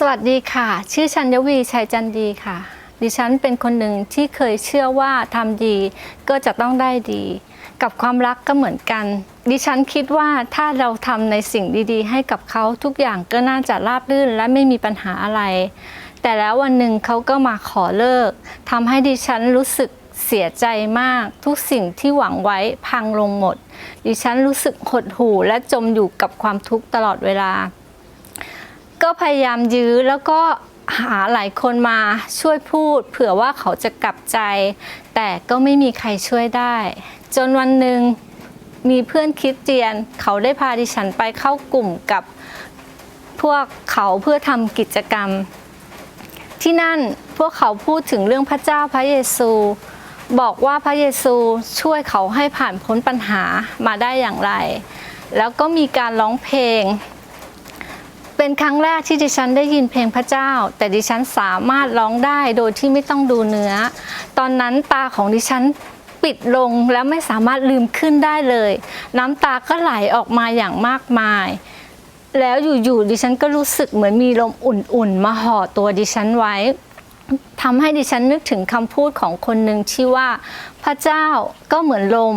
สวัสดีค่ะ ชื่อชัญวีชัยจันดีค่ะ ดิฉันเป็นคนหนึ่งที่เคยเชื่อว่าทำดีก็จะต้องได้ดี กับความรักก็เหมือนกัน ดิฉันคิดว่าถ้าเราทำในสิ่งดีๆ ให้กับเขาทุกอย่างก็น่าจะราบรื่นและไม่มีปัญหาอะไร แต่แล้ววันหนึ่งเขาก็มาขอเลิกทำให้ดิฉันรู้สึกเสียใจมากทุกสิ่งที่หวังไว้พังลงหมด ดิฉันรู้สึกหดหู่และจมอยู่กับความทุกข์ตลอดเวลา ก็พยายามยื้อแล้วก็หาหลายคนมาช่วยพูด เผื่อว่าเขาจะกลับใจ แต่ก็ไม่มีใครช่วยได้ จนวันหนึ่งมีเพื่อนคริดเตียน เขาได้พาดิฉันไปเข้ากลุ่มกับพวกเขาเพื่อทำกิจกรรม ที่นั่นพวกเขาพูดถึงเรื่องพระเจ้าพระเยซู บอกว่าพระเยซูช่วยเขาให้ผ่านพ้นปัญหามาได้อย่างไร แล้วก็มีการร้องเพลง เป็นครั้งแรกที่ดิฉันได้ยินเพลงพระเจ้า แต่ดิฉันสามารถร้องได้โดยที่ไม่ต้องดูเนื้อ ตอนนั้นตาของดิฉันปิดลงแล้วไม่สามารถลืมขึ้นได้เลย น้ำตาก็ไหลออกมาอย่างมากมาย แล้วอยู่ๆดิฉันก็รู้สึกเหมือนมีลมอุ่นๆ มาห่อตัวดิฉันไว้ทำให้ดิฉันนึกถึงคำพูดของคนหนึ่งที่ว่า พระเจ้าก็เหมือนลม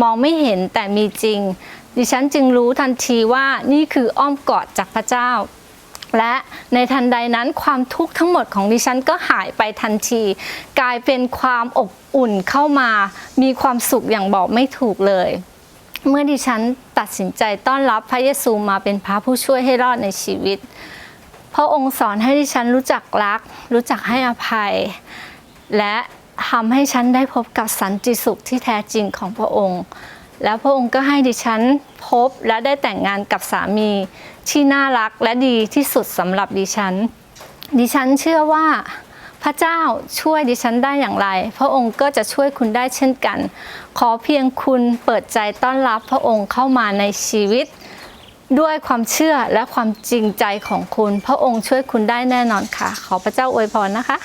มองไม่เห็นแต่มีจริง ดิฉันจึงรู้ทันทีว่านี่คืออ้อมกอดจากพระเจ้า และในทันใดนั้นความทุกข์ทั้งหมดของดิฉันก็หายไปทันที กลายเป็นความอบอุ่นเข้ามา มีความสุขอย่างบอกไม่ถูกเลย เมื่อดิฉันตัดสินใจต้อนรับพระเยซูมาเป็นพระผู้ช่วยให้รอดในชีวิตพระองค์สอนให้ดิฉันรู้จักรัก รู้จักให้อภัย และทำให้ฉันได้พบกับสันติสุขที่แท้จริงของพระองค์ แล้วพระองค์ก็ให้ดิฉันพบและได้แต่งงานกับสามี ที่น่ารักและดีที่สุดสำหรับดิฉัน ดิฉันเชื่อว่าพระเจ้าช่วยดิฉันได้อย่างไร พระองค์ก็จะช่วยคุณได้เช่นกัน ขอเพียงคุณเปิดใจต้อนรับพระองค์เข้ามาในชีวิต ด้วยความเชื่อและความจริงใจของคุณ พระองค์ช่วยคุณได้แน่นอนค่ะ ขอพระเจ้าอวยพรนะคะ